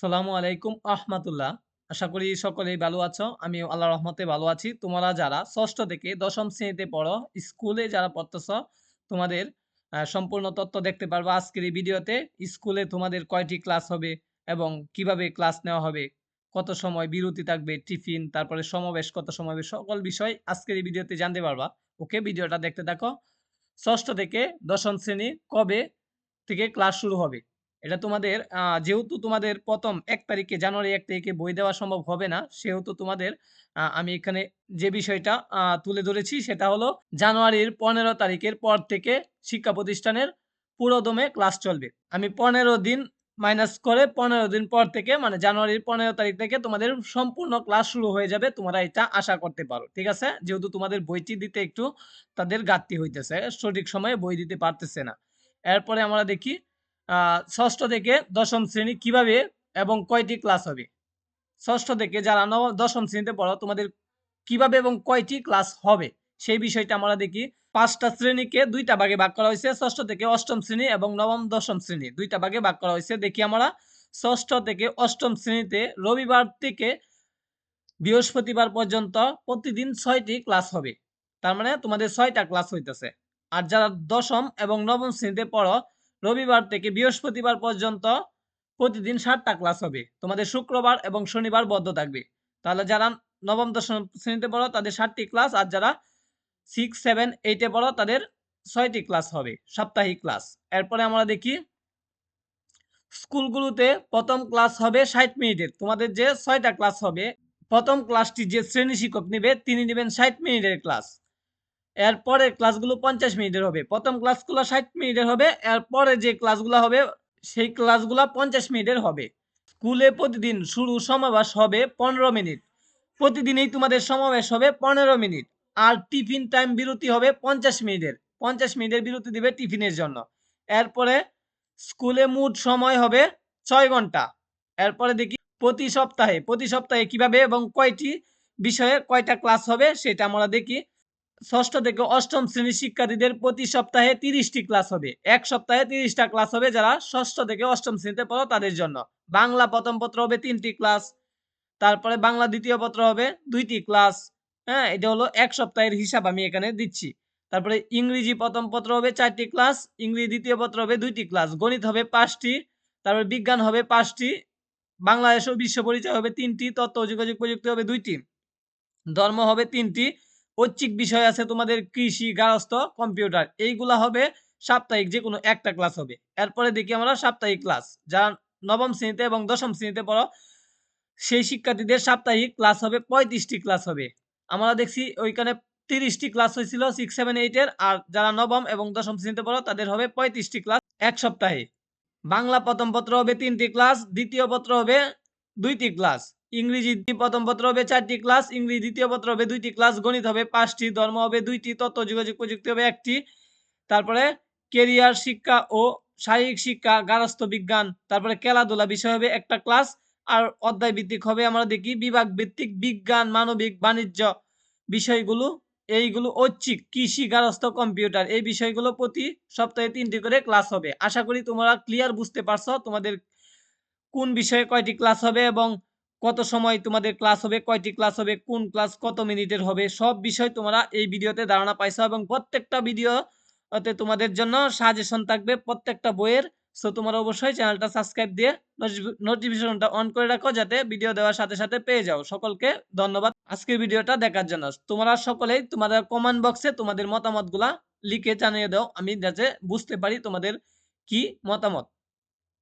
সালামু আলাইকুম আহমাতুল্লাহ। আশা করি সকলেই ভালো আছো। আমি আল্লাহ রহমতে ভালো আছি। তোমরা যারা ষষ্ঠ থেকে দশম শ্রেণীতে পড়ো, স্কুলে যারা পড়তেছ, তোমাদের সম্পূর্ণ তথ্য দেখতে পারব আজকের এই ভিডিওতে। স্কুলে তোমাদের কয়টি ক্লাস হবে এবং কীভাবে ক্লাস নেওয়া হবে, কত সময় বিরতি থাকবে, টিফিন, তারপরে সমাবেশ, কত সময় হবে, সকল বিষয় আজকের এই ভিডিওতে জানতে পারবা। ওকে, ভিডিওটা দেখতে থাকো। ষষ্ঠ থেকে দশম শ্রেণি কবে থেকে ক্লাস শুরু হবে? এটা তোমাদের যেহেতু তোমাদের প্রথম এক তারিখে, জানুয়ারি এক তারিখে বই দেওয়া সম্ভব হবে না, সেহেতু তোমাদের আমি এখানে যে বিষয়টা তুলে ধরেছি সেটা হলো জানুয়ারির পনেরো তারিখের পর থেকে শিক্ষা প্রতিষ্ঠানের পুরোদমে ক্লাস চলবে। আমি পনেরো দিন মাইনাস করে পনেরো দিন পর থেকে মানে জানুয়ারির পনেরো তারিখ থেকে তোমাদের সম্পূর্ণ ক্লাস শুরু হয়ে যাবে, তোমরা এটা আশা করতে পারো, ঠিক আছে? যেহেতু তোমাদের বইটি দিতে একটু তাদের ঘাটতি হইতেছে, সঠিক সময়ে বই দিতে পারতেছে না। এরপরে আমরা দেখি ষষ্ঠ থেকে দশম শ্রেণি কীভাবে এবং কয়টি ক্লাস হবে? ষষ্ঠ থেকে যারা নব, দশম শ্রেণীতে পড়ো, তোমাদের কীভাবে এবং কয়টি ক্লাস হবে? সেই বিষয়টা আমরা দেখি। পাঁচটা শ্রেণীকে দুইটা ভাগে ভাগ করা হয়েছে। ষষ্ঠ থেকে অষ্টম শ্রেণি এবং নবম, দশম শ্রেণি দুইটা ভাগে ভাগ করা হয়েছে। দেখি আমরা। ষষ্ঠ থেকে অষ্টম শ্রেণীতে রবিবার থেকে বৃহস্পতিবার পর্যন্ত প্রতিদিন ছয়টি ক্লাস হবে। তার মানে তোমাদের ছয়টা ক্লাস হইতেছে। আর যারা দশম এবং নবম শ্রেণীতে পড়ো রবিবার থেকে বৃহস্পতিবার পর্যন্ত প্রতিদিন সাতটা ক্লাস হবে। তোমাদের শুক্রবার এবং শনিবার বদ্ধ থাকবে। তাহলে যারা নবম, দশম শ্রেণীতে পড়ো, তাদের সাতটি ক্লাস আর যারা সিক্স সেভেন এইটে পড়ো, তাদের ছয়টি ক্লাস হবে, সাপ্তাহিক ক্লাস। এরপরে আমরা দেখি, স্কুলগুলোতে প্রথম ক্লাস হবে ষাট মিনিটের। তোমাদের যে ছয়টা ক্লাস হবে, প্রথম ক্লাসটি যে শ্রেণি শিক্ষক নেবে, তিনি নেবেন ষাট মিনিটের ক্লাস। এরপরে ক্লাসগুলো পঞ্চাশ মিনিটের হবে। প্রথম ক্লাসগুলো ষাট মিনিটের হবে, এরপরে যে ক্লাসগুলো হবে, সেই ক্লাসগুলো পঞ্চাশ মিনিটের হবে। স্কুলে প্রতিদিন শুরু সমাবেশ হবে পনেরো মিনিট। প্রতিদিনই তোমাদের সমাবেশ হবে পনেরো মিনিট। আর টিফিন টাইম বিরতি হবে পঞ্চাশ মিনিটের। পঞ্চাশ মিনিটের বিরতি দিবে টিফিনের জন্য। এরপরে স্কুলে মোট সময় হবে ছয় ঘণ্টা। এরপরে দেখি প্রতি সপ্তাহে প্রতি সপ্তাহে কীভাবে এবং কয়টি বিষয়ে কয়টা ক্লাস হবে সেটা আমরা দেখি। ষষ্ঠ থেকে অষ্টম শ্রেণির শিক্ষার্থীদের প্রতি সপ্তাহে তিরিশটি ক্লাস হবে। এক সপ্তাহে তিরিশটা ক্লাস হবে যারা ষষ্ঠ থেকে অষ্টম শ্রেণীতে পড়ো তাদের জন্য। বাংলা প্রথম পত্র হবে তিনটি ক্লাস, তারপরে বাংলা দ্বিতীয় পত্র হবে দুইটি ক্লাস। হ্যাঁ এটা হলো এক সপ্তাহের হিসাব আমি এখানে দিচ্ছি। তারপরে ইংরেজি প্রথম পত্র হবে চারটি ক্লাস, ইংরেজি দ্বিতীয় পত্র হবে দুইটি ক্লাস। গণিত হবে পাঁচটি, তারপরে বিজ্ঞান হবে পাঁচটি, বাংলাদেশ ও বিশ্ব পরিচয় হবে তিনটি, তথ্য যোগাযোগ প্রযুক্তি হবে দুইটি, ধর্ম হবে তিনটি ঐচ্ছিক বিষয় আছে তোমাদের কৃষি গার্হস্থ কম্পিউটার, এইগুলা হবে সাপ্তাহিক যে কোনো একটা ক্লাস হবে। এরপরে দেখি আমরা সাপ্তাহিক ক্লাস। যারা নবম শ্রেণীতে এবং দশম শ্রেণীতে পড়ো, সেই শিক্ষার্থীদের সাপ্তাহিক ক্লাস হবে, পঁয়ত্রিশটি ক্লাস হবে। আমরা দেখছি ওইখানে তিরিশটি ক্লাস হয়েছিল সিক্স সেভেন এইটের আর যারা নবম এবং দশম শ্রেণীতে পড়ো, তাদের হবে পঁয়ত্রিশটি ক্লাস এক সপ্তাহে। বাংলা প্রথম পত্র হবে তিনটি ক্লাস, দ্বিতীয় পত্র হবে দুইটি ক্লাস। ইংরেজি প্রথম পত্র হবে চারটি ক্লাস, ইংরেজি দ্বিতীয় পত্র হবে দুইটি ক্লাস, গণিত হবে পাঁচটি, ধর্ম হবে দুইটি তথ্য যোগাযোগ প্রযুক্তি হবে একটি। তারপরে কেরিয়ার, শিক্ষা ও শারীরিক শিক্ষা, গার্হস্থ্য, বিজ্ঞান, তারপরে খেলাধুলা বিষয় হবে একটা ক্লাস, আর অধ্যায় ভিত্তিক হবে আমরা দেখি বিভাগ ভিত্তিক বিজ্ঞান, মানবিক, বাণিজ্য বিষয়গুলো। এইগুলো ঐচ্ছিক, কৃষি, গার্হস্থ্য, কম্পিউটার, এই বিষয়গুলো প্রতি সপ্তাহে তিনটি করে ক্লাস হবে। আশা করি তোমরা ক্লিয়ার বুঝতে পারছ তোমাদের কোন বিষয়ে কয়টি ক্লাস হবে এবং কত সময় তোমাদের ক্লাস হবে, কয়টি ক্লাস হবে, কোন ক্লাস কত মিনিটের হবে, সব বিষয় তোমরা এই ভিডিওতে ধারণা পাইছো এবং প্রত্যেকটা ভিডিওতে তোমাদের জন্য সাজেশন থাকবে প্রত্যেকটা বইয়ের। সো তোমরা অবশ্যই চ্যানেলটা সাবস্ক্রাইব দিয়ে নোটিফিকেশনটা অন করে রাখো যাতে ভিডিও দেওয়ার সাথে সাথে পেয়ে যাও। সকলকে ধন্যবাদ। আজকের ভিডিওটা দেখার জন্য। তোমরা সকলেই তোমাদের কমেন্ট বক্সে তোমাদের মতামতগুলা লিখে জানিয়ে দাও। আমি যাতে বুঝতে পারি তোমাদের কি মতামত।